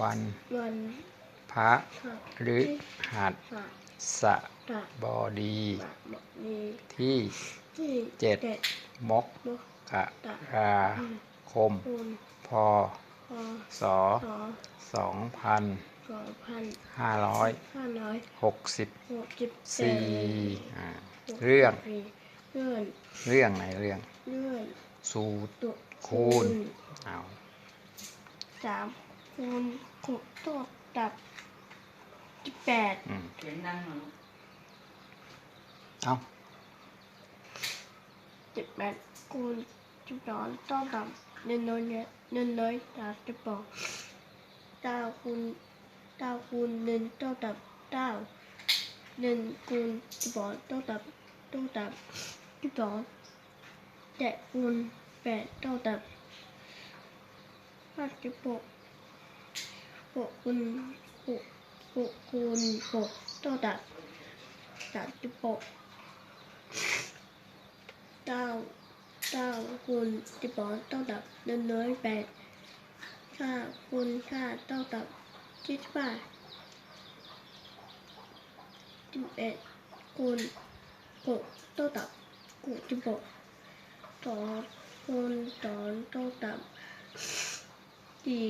วัน วันพระพระหรือหัดพระสตะบดีบะบะนีที่ที่เจ็ดเจ็ดมกมกกะราคมคุณพอพอสอสอสองพันสองพันห้าร้อยห้าร้อยหกสิบหกสิบสี่อ่าเรื่องเรื่อง เรื่องไหนเรื่องเรื่องสูตรตุคูณเอาสาม คูณหกเท่ากับสิบแปดอืมเขียนดังหน่อยลูกเอาสิบแปดคูณสิบสองเท่ากับหนึ่งร้อยเนี่ยหนึ่งร้อยสามสิบสองเก้าคูณเก้าคูณหนึ่งเท่ากับเก้าหนึ่งคูณสิบสองเท่ากับเท่ากับสิบสองเจ็ดคูณแปดเท่ากับห้าสิบหก หกคูณหกหกคูณหกเท่ากับสามสิบหกเก้าเก้าคูณสิบสองเท่ากับหนึ่งร้อยแปดห้าคูณห้าเท่ากับยี่สิบห้าสิบเอ็ดคูณหกเท่ากับหกสิบหกสองคูณสองเท่ากับสี่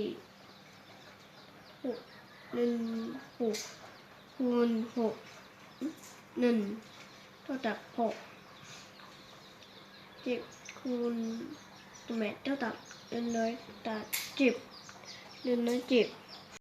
ห กหนึ่งหกคูณหกหนึ่งเท่ากับหกจิบคูณแปดเท่ากับหนึ่งร้อยแปดสิบหนึ่งร้อยสิบ